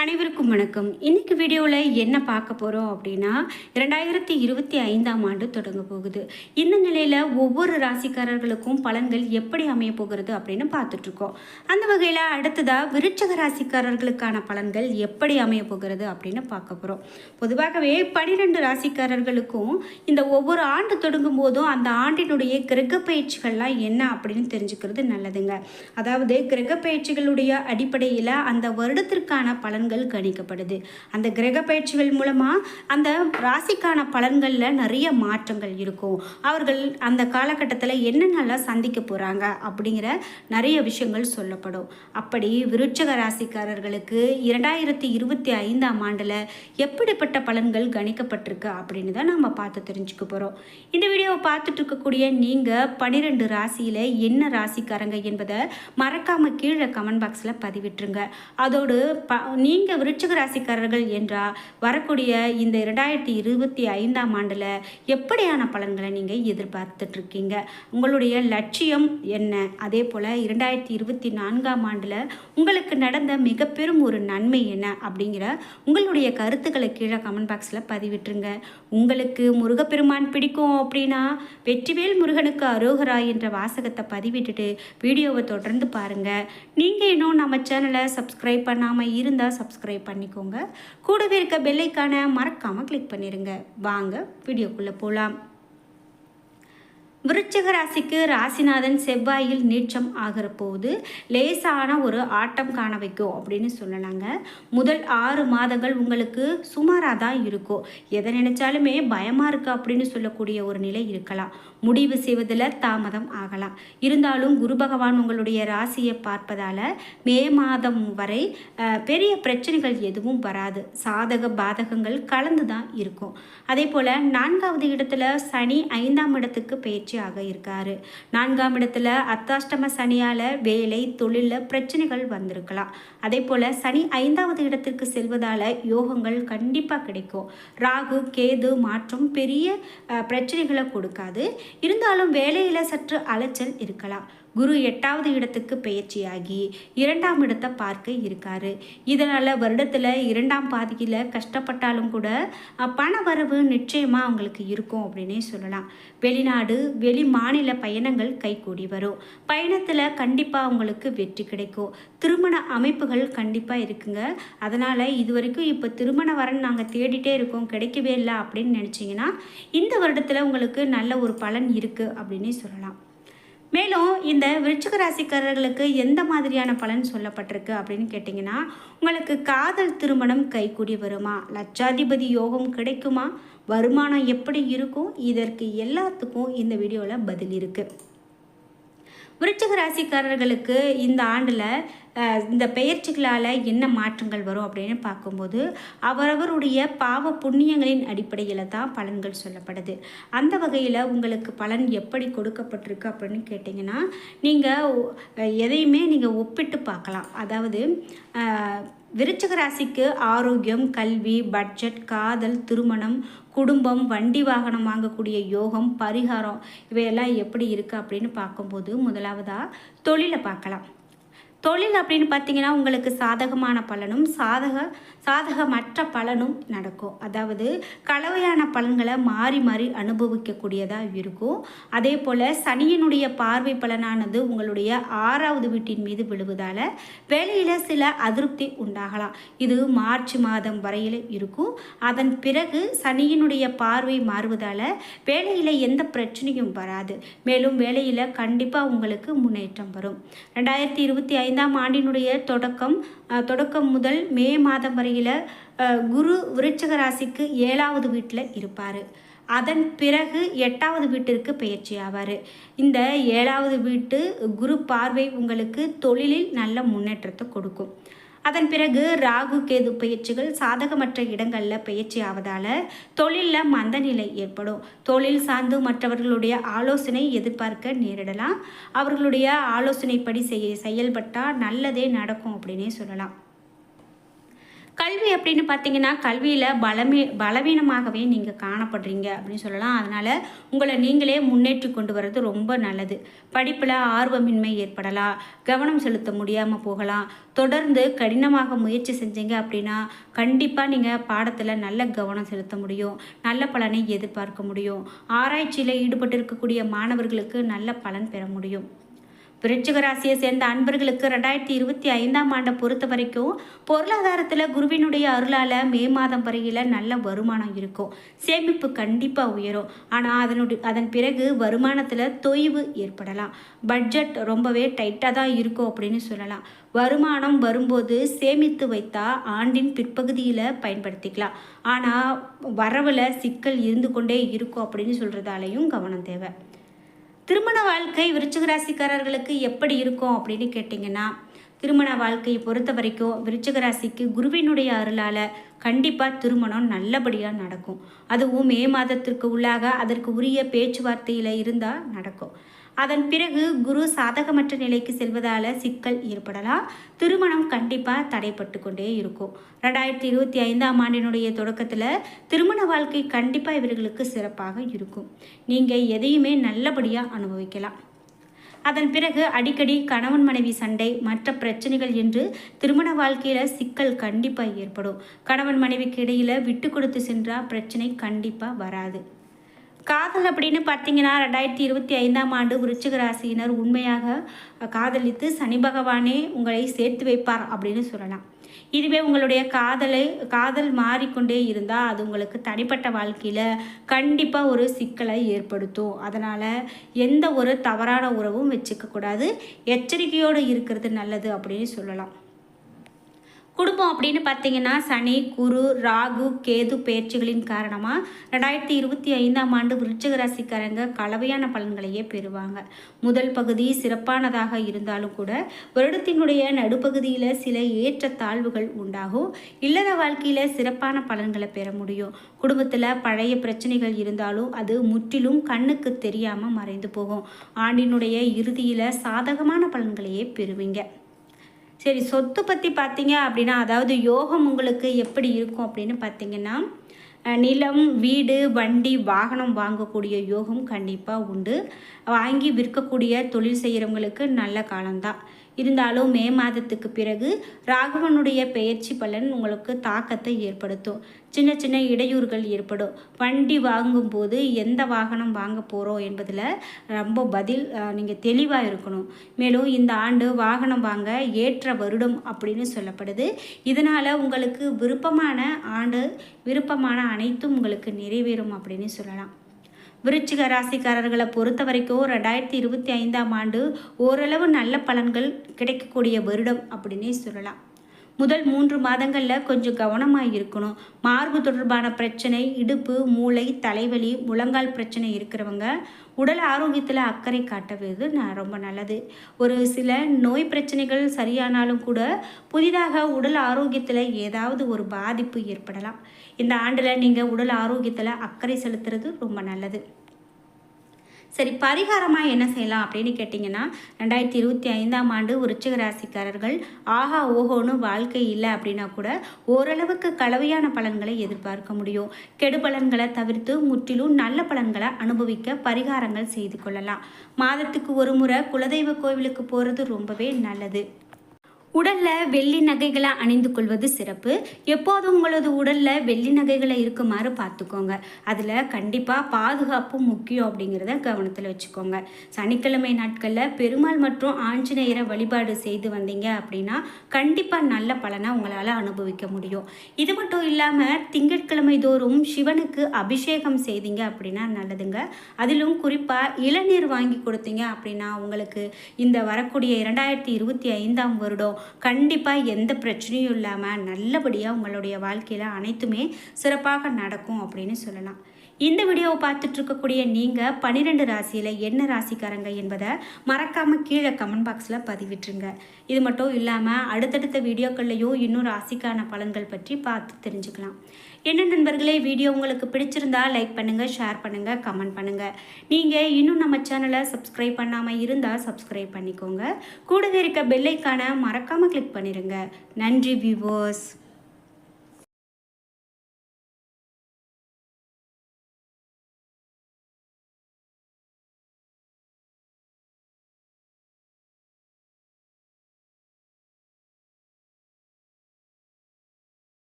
அனைவருக்கும் வணக்கம். இன்னைக்கு வீடியோவில் என்ன பார்க்க போகிறோம் அப்படின்னா இரண்டாயிரத்தி இருபத்தி ஐந்தாம் ஆண்டு தொடங்க போகுது. இந்த நிலையில் ஒவ்வொரு ராசிக்காரர்களுக்கும் பலன்கள் எப்படி அமைய போகிறது அப்படின்னு பார்த்துட்ருக்கோம். அந்த வகையில் அடுத்ததாக விருச்சக ராசிக்காரர்களுக்கான பலன்கள் எப்படி அமைய போகிறது அப்படின்னு பார்க்க போகிறோம் பொதுவாகவே பனிரெண்டு ராசிக்காரர்களுக்கும் இந்த ஒவ்வொரு ஆண்டு தொடங்கும் போதும் அந்த ஆண்டினுடைய கிரக பயிற்சிகள்லாம் என்ன அப்படின்னு தெரிஞ்சுக்கிறது நல்லதுங்க. அதாவது கிரக பயிற்சிகளுடைய அடிப்படையில் அந்த வருடத்திற்கான பலன்கள் கணிக்கப்படுது. அந்த கிரக பயிற்சிகள் மூலமாக அந்த ராசிக்கான பலன்களில் நிறைய மாற்றங்கள் இருக்கும். அவர்கள் அந்த காலகட்டத்தில் என்னென்னலாம் சந்திக்க போகிறாங்க அப்படிங்கிற நிறைய விஷயங்கள் சொல்லப்படும். அப்படி விருட்சக ராசிக்காரர்களுக்கு இரண்டாயிரத்தி இருபத்தி ஐந்தாம் ஆண்டில் எப்படிப்பட்ட பலன்கள் கணிக்கப்பட்டிருக்கு அப்படின்னு தான் நம்ம பார்த்து தெரிஞ்சுக்க போகிறோம் இந்த வீடியோவை பார்த்துட்டு இருக்கக்கூடிய நீங்கள் பன்னிரெண்டு ராசியில் என்ன ராசிக்காரங்க என்பதை மறக்காமல் கீழே கமெண்ட் பாக்ஸில் பதிவிட்டுருங்க. அதோடு ப நீ நீங்கள் விருச்சிக ராசிக்காரர்கள் என்றால் வரக்கூடிய இந்த இரண்டாயிரத்தி இருபத்தி ஐந்தாம் ஆண்டில் எப்படியான பலன்களை நீங்கள் எதிர்பார்த்துட்ருக்கீங்க? உங்களுடைய லட்சியம் என்ன? அதே போல் இரண்டாயிரத்தி இருபத்தி நான்காம் ஆண்டில் உங்களுக்கு நடந்த மிக பெரும் ஒரு நன்மை என்ன? அப்படிங்கிற உங்களுடைய கருத்துக்களை கீழே கமெண்ட் பாக்ஸில் பதிவிட்டுருங்க. உங்களுக்கு முருகப்பெருமான் பிடிக்கும் அப்படின்னா வெற்றிவேல் முருகனுக்கு அரோகரா என்ற வாசகத்தை பதிவிட்டுட்டு வீடியோவை தொடர்ந்து பாருங்கள் நீங்கள் இன்னும் நம்ம சேனலை சப்ஸ்கிரைப் பண்ணாமல் இருந்தால் சப்ஸ்கிரைப் பண்ணிக்கோங்க. கூடவே இருக்க பெல்லைக்கான மறக்காமல் கிளிக் பண்ணிடுங்க வாங்க வீடியோக்குள்ளே போகலாம் விருச்சக ராசிக்கு ராசிநாதன் செவ்வாயில் நீச்சம் ஆகிற போது லேசான ஒரு ஆட்டம் காண வைக்கும் அப்படின்னு சொல்லலாங்க. முதல் ஆறு மாதங்கள் உங்களுக்கு சுமாராக தான் இருக்கும். எதை நினைச்சாலுமே பயமாக இருக்குது அப்படின்னு சொல்லக்கூடிய ஒரு நிலை இருக்கலாம். முடிவு செய்வதில் தாமதம் ஆகலாம். இருந்தாலும் குரு பகவான் உங்களுடைய ராசியை பார்ப்பதால் மே மாதம் வரை பெரிய பிரச்சனைகள் எதுவும் வராது. சாதக பாதகங்கள் கலந்து தான் இருக்கும். அதே போல் நான்காவது இடத்துல சனி ஐந்தாம் இடத்துக்கு பயிற்சியாக இருக்காரு. நான்காம் இடத்துல அர்த்தாஷ்டம சனியால் வேலை தொழிலில் பிரச்சனைகள் வந்திருக்கலாம். அதே போல் சனி ஐந்தாவது இடத்திற்கு செல்வதால் யோகங்கள் கண்டிப்பாக கிடைக்கும். ராகு கேது மாற்றம் பெரிய பிரச்சனைகளை கொடுக்காது. இருந்தாலும் வேலையில் சற்று அலைச்சல் இருக்கலாம். குரு எட்டாவது இடத்துக்கு பயிற்சியாகி இரண்டாம் இடத்தை பார்க்க இருக்காரு. இதனால் வருடத்தில் இரண்டாம் பாதியில் கஷ்டப்பட்டாலும் கூட பண வரவு நிச்சயமாக அவங்களுக்கு இருக்கும் அப்படின்னே சொல்லலாம். வெளிநாடு வெளி மாநில பயணங்கள் கைகூடி வரும். பயணத்தில் கண்டிப்பாக அவங்களுக்கு வெற்றி கிடைக்கும். திருமண அமைப்புகள் கண்டிப்பாக இருக்குங்க. அதனால் இது வரைக்கும் இப்போ திருமண வரன் நாங்கள் தேடிட்டே இருக்கோம் கிடைக்கவே இல்லை அப்படின்னு நினச்சிங்கன்னா இந்த வருடத்தில் உங்களுக்கு நல்ல ஒரு பலன் இருக்குது அப்படின்னே சொல்லலாம். மேலும் இந்த விருச்சிக ராசிக்காரர்களுக்கு எந்த மாதிரியான பலன் சொல்லப்பட்டிருக்கு அப்படின்னு கேட்டிங்கன்னா உங்களுக்கு காதல் திருமணம் கைகூடி வருமா? லட்சாதிபதி யோகம் கிடைக்குமா? வருமானம் எப்படி இருக்கும்? இதற்கு எல்லாத்துக்கும் இந்த வீடியோவில் பதில் இருக்குது விருச்சிக ராசிக்காரர்களுக்கு இந்த ஆண்டில் இந்த பெயர்ச்சிகளால் என்ன மாற்றங்கள் வரும் அப்படின்னு பார்க்கும்போது அவரவருடைய பாவ புண்ணியங்களின் அடிப்படையில் தான் பலன்கள் சொல்லப்படுது. அந்த வகையில் உங்களுக்கு பலன் எப்படி கொடுக்கப்பட்டிருக்கு அப்படின்னு கேட்டிங்கன்னா நீங்கள் எதையுமே நீங்கள் ஒப்பிட்டு பார்க்கலாம். அதாவது விருச்சிக ராசிக்கு ஆரோக்கியம் கல்வி பட்ஜெட் காதல் திருமணம் குடும்பம் வண்டி வாகனம் வாங்கக்கூடிய யோகம் பரிகாரம் இவையெல்லாம் எப்படி இருக்குது அப்படின்னு பார்க்கும்போது முதலாவதாக தொழிலை பார்க்கலாம். தொழில் அப்படின்னு பார்த்தீங்கன்னா உங்களுக்கு சாதகமான பலனும் சாதக சாதகமற்ற பலனும் நடக்கும். அதாவது கலவையான பலன்களை மாறி மாறி அனுபவிக்கக்கூடியதாக இருக்கும். அதே போல் சனியினுடைய பார்வை பலனானது உங்களுடைய ஆறாவது வீட்டின் மீது விழுவதால் வேலையில் சில அதிருப்தி உண்டாகலாம். இது மார்ச் மாதம் வரையில் இருக்கும். அதன் பிறகு சனியினுடைய பார்வை மாறுவதால் வேலையில் எந்த பிரச்சனையும் வராது. மேலும் வேலையில் கண்டிப்பாக உங்களுக்கு முன்னேற்றம் வரும். ரெண்டாயிரத்தி இருபத்தி ஐந்தாம் ஆண்டினுடைய தொடக்கம் தொடக்கம் முதல் மே மாதம் வரையில் குரு விருச்சக ராசிக்கு ஏழாவது வீட்டில் இருப்பார். அதன் பிறகு எட்டாவது வீட்டிற்கு பயிற்சி ஆவார். இந்த ஏழாவது வீட்டு குரு பார்வை உங்களுக்கு தொழிலில் நல்ல முன்னேற்றத்தை கொடுக்கும். அதன் பிறகு ராகு கேது பயிற்சிகள் சாதகமற்ற இடங்களில் பயிற்சி ஆவதால் தொழிலில் மந்தநிலை ஏற்படும். தொழில் சார்ந்து மற்றவர்களுடைய ஆலோசனை எதிர்பார்க்க நேரிடலாம். அவர்களுடைய ஆலோசனைப்படி செய்ய செயல்பட்டால் நல்லதே நடக்கும் அப்படின்னே சொல்லலாம். கல்வி அப்படின்னு பார்த்தீங்கன்னா கல்வியில் பலமே பலவீனமாகவே நீங்கள் காணப்படுறீங்க அப்படின்னு சொல்லலாம். அதனால் உங்களை நீங்களே முன்னேற்றி கொண்டு வர்றது ரொம்ப நல்லது. படிப்பில் ஆர்வமின்மை ஏற்படலாம். கவனம் செலுத்த முடியாமல் போகலாம். தொடர்ந்து கடினமாக முயற்சி செஞ்சீங்க அப்படின்னா கண்டிப்பாக நீங்கள் பாடத்தில் நல்ல கவனம் செலுத்த முடியும். நல்ல பலனை எதிர்பார்க்க முடியும். ஆராய்ச்சியில் ஈடுபட்டிருக்கக்கூடிய மாணவர்களுக்கு நல்ல பலன் பெற முடியும். விருச்சிக ராசியை சேர்ந்த அன்பர்களுக்கு ரெண்டாயிரத்தி இருபத்தி ஐந்தாம் ஆண்டை பொறுத்த வரைக்கும் பொருளாதாரத்தில் குருவினுடைய அருளால் மே மாதம் வரையில் நல்ல வருமானம் இருக்கும். சேமிப்பு கண்டிப்பாக உயரும். ஆனால் அதனுடைய அதன் பிறகு வருமானத்தில் தொய்வு ஏற்படலாம். பட்ஜெட் ரொம்பவே டைட்டாக தான் இருக்கும் அப்படின்னு சொல்லலாம். வருமானம் வரும்போது சேமித்து வைத்தா ஆண்டின் பிற்பகுதியில் பயன்படுத்திக்கலாம். ஆனால் வரவில் சிக்கல் இருந்து கொண்டே இருக்கும் அப்படின்னு சொல்கிறதாலையும் கவனம் தேவை. திருமண வாழ்க்கை விருச்சிகராசிக்காரர்களுக்கு எப்படி இருக்கும் அப்படின்னு கேட்டிங்கன்னா திருமண வாழ்க்கையை பொறுத்த வரைக்கும் விருச்சிகராசிக்கு குருவினுடைய அருளால் கண்டிப்பாக திருமணம் நல்லபடியாக நடக்கும். அதுவும் மே மாதத்திற்கு உள்ளாக அதற்கு உரிய பேச்சுவார்த்தையில் இருந்தால் நடக்கும். அதன் பிறகு குரு சாதகமற்ற நிலைக்கு செல்வதால் சிக்கல் ஏற்படலாம். திருமணம் கண்டிப்பாக தடைப்பட்டு கொண்டே இருக்கும். ரெண்டாயிரத்தி இருபத்தி ஐந்தாம் ஆண்டினுடைய தொடக்கத்தில் திருமண வாழ்க்கை கண்டிப்பாக இவர்களுக்கு சிறப்பாக இருக்கும். நீங்கள் எதையுமே நல்லபடியாக அனுபவிக்கலாம். அதன் பிறகு அடிக்கடி கணவன் மனைவி சண்டை மற்ற பிரச்சனைகள் என்று திருமண வாழ்க்கையில் சிக்கல் கண்டிப்பாக ஏற்படும். கணவன் மனைவிக்கு இடையில் விட்டு கொடுத்து சென்றால் பிரச்சனை கண்டிப்பாக வராது. காதல் அப்படின்னு பார்த்தீங்கன்னா ரெண்டாயிரத்தி இருபத்தி ஐந்தாம் ஆண்டு விருச்சிக ராசியினர் உண்மையாக காதலித்து சனி பகவானே உங்களை சேர்த்து வைப்பார் அப்படின்னு சொல்லலாம். இதுவே உங்களுடைய காதலை காதல் மாறிக்கொண்டே இருந்தால் அது உங்களுக்கு தனிப்பட்ட வாழ்க்கையில் கண்டிப்பாக ஒரு சிக்கலை ஏற்படுத்தும். அதனால் எந்த ஒரு தவறான உறவும் வச்சுக்கக்கூடாது. எச்சரிக்கையோடு இருக்கிறது நல்லது அப்படின்னு சொல்லலாம். குடும்பம் அப்படின்னு பார்த்தீங்கன்னா சனி குரு ராகு கேது பயிற்சிகளின் காரணமாக ரெண்டாயிரத்தி இருபத்தி ஐந்தாம் ஆண்டு விருச்சிக ராசிக்காரங்க கலவையான பலன்களையே பெறுவாங்க. முதல் பகுதி சிறப்பானதாக இருந்தாலும் கூட வருடத்தினுடைய நடுப்பகுதியில் சில ஏற்ற தாழ்வுகள் உண்டாகும். இல்லற வாழ்க்கையில் சிறப்பான பலன்களை பெற முடியும். குடும்பத்தில் பழைய பிரச்சனைகள் இருந்தாலும் அது முற்றிலும் கண்ணுக்கு தெரியாமல் மறைந்து போகும். ஆண்டினுடைய இறுதியில் சாதகமான பலன்களையே பெறுவீங்க. சரி சொத்து பற்றி பார்த்தீங்க அப்படின்னா அதாவது யோகம் உங்களுக்கு எப்படி இருக்கும் அப்படின்னு பார்த்தீங்கன்னா நிலம் வீடு வண்டி வாகனம் வாங்கக்கூடிய யோகம் கண்டிப்பாக உண்டு. வாங்கி விற்கக்கூடிய தொழில் செய்கிறவங்களுக்கு நல்ல காலம்தான். இருந்தாலும் மே மாதத்துக்கு பிறகு ராகவனுடைய பெயர்ச்சி பலன் உங்களுக்கு தாக்கத்தை ஏற்படுத்தும். சின்ன சின்ன இடையூறுகள் ஏற்படும். வண்டி வாங்கும்போது எந்த வாகனம் வாங்க போகிறோம் என்பதில் ரொம்ப பதில் நீங்கள் தெளிவாக இருக்கணும். மேலும் இந்த ஆண்டு வாகனம் வாங்க ஏற்ற வருடம் அப்படின்னு சொல்லப்படுது. இதனால் உங்களுக்கு விருப்பமான ஆண்டு விருப்பமான அனைத்தும் உங்களுக்கு நிறைவேறும் அப்படின்னு சொல்லலாம். விருச்சிக ராசிக்காரர்களை பொறுத்த வரைக்கும் ரெண்டாயிரத்தி இருபத்தி ஐந்தாம் ஆண்டு ஓரளவு நல்ல பலன்கள் கிடைக்கக்கூடிய வருடம் அப்படின்னே சொல்லலாம். முதல் மூன்று மாதங்களில் கொஞ்சம் கவனமாக இருக்கணும். மார்பு தொடர்பான பிரச்சனை இடுப்பு மூளை தலைவலி முழங்கால் பிரச்சனை இருக்கிறவங்க உடல் ஆரோக்கியத்தில் அக்கறை காட்டுவது நான் ரொம்ப நல்லது. ஒரு சில நோய் பிரச்சனைகள் சரியானாலும் கூட புதிதாக உடல் ஆரோக்கியத்தில் ஏதாவது ஒரு பாதிப்பு ஏற்படலாம். இந்த ஆண்டில் நீங்கள் உடல் ஆரோக்கியத்தில் அக்கறை செலுத்துறது ரொம்ப நல்லது. சரி பரிகாரமாக என்ன செய்யலாம் அப்படின்னு கேட்டிங்கன்னா ரெண்டாயிரத்தி இருபத்தி ஐந்தாம் ஆண்டு விருச்சிக ராசிக்காரர்கள் ஆஹா ஓஹோன்னு வாழ்க்கை இல்லை அப்படின்னா கூட ஓரளவுக்கு கலவையான பலன்களை எதிர்பார்க்க முடியும். கெடு பலன்களை தவிர்த்து முற்றிலும் நல்ல பலன்களை அனுபவிக்க பரிகாரங்கள் செய்து கொள்ளலாம். மாதத்துக்கு ஒரு முறை குலதெய்வ கோவிலுக்கு போகிறது ரொம்பவே நல்லது. உடலில் வெள்ளி நகைகளை அணிந்து கொள்வது சிறப்பு. எப்போதும் உங்களது உடலில் வெள்ளி நகைகளை இருக்குமாறு பார்த்துக்கோங்க. அதில் கண்டிப்பாக பாதுகாப்பு முக்கியம் அப்படிங்கிறத கவனத்தில் வச்சுக்கோங்க. சனிக்கிழமை நாட்களில் பெருமாள் மற்றும் ஆஞ்சநேயரை வழிபாடு செய்து வந்தீங்க அப்படின்னா கண்டிப்பாக நல்ல பலனை உங்களால் அனுபவிக்க முடியும். இது மட்டும் இல்லாமல் திங்கட்கிழமை தோறும் சிவனுக்கு அபிஷேகம் செய்தீங்க அப்படின்னா நல்லதுங்க. அதிலும் குறிப்பாக இளநீர் வாங்கி கொடுத்தீங்க அப்படின்னா உங்களுக்கு இந்த வரக்கூடிய இரண்டாயிரத்தி இருபத்தி ஐந்தாம் வருடம் கண்டிப்பாக எந்த பிரச்சனையும் இல்லாமல் நல்லபடியாக உங்களுடைய வாழ்க்கையில் அனைத்துமே சிறப்பாக நடக்கும் அப்படின்னு சொல்லலாம். இந்த வீடியோவை பார்த்துட்டு இருக்கக்கூடிய நீங்கள் பன்னிரெண்டு ராசியில் என்ன ராசிக்காரங்க என்பதை மறக்காமல் கீழே கமெண்ட் பாக்ஸில் பதிவிட்டுருங்க. இது மட்டும் இல்லாமல் அடுத்தடுத்த வீடியோக்கள்லையும் இன்னும் ராசிக்கான பலன்கள் பற்றி பார்த்து தெரிஞ்சுக்கலாம். என்ன நண்பர்களே வீடியோ உங்களுக்கு பிடிச்சிருந்தா லைக் பண்ணுங்கள் ஷேர் பண்ணுங்கள் கமெண்ட் பண்ணுங்கள் நீங்கள் இன்னும் நம்ம சேனலை சப்ஸ்கிரைப் பண்ணாமல் இருந்தால் சப்ஸ்கிரைப் பண்ணிக்கோங்க. கூடவே இருக்க பெல்லைக்கான மறக்காமல் கிளிக் பண்ணிடுங்க நன்றி வியூவர்ஸ்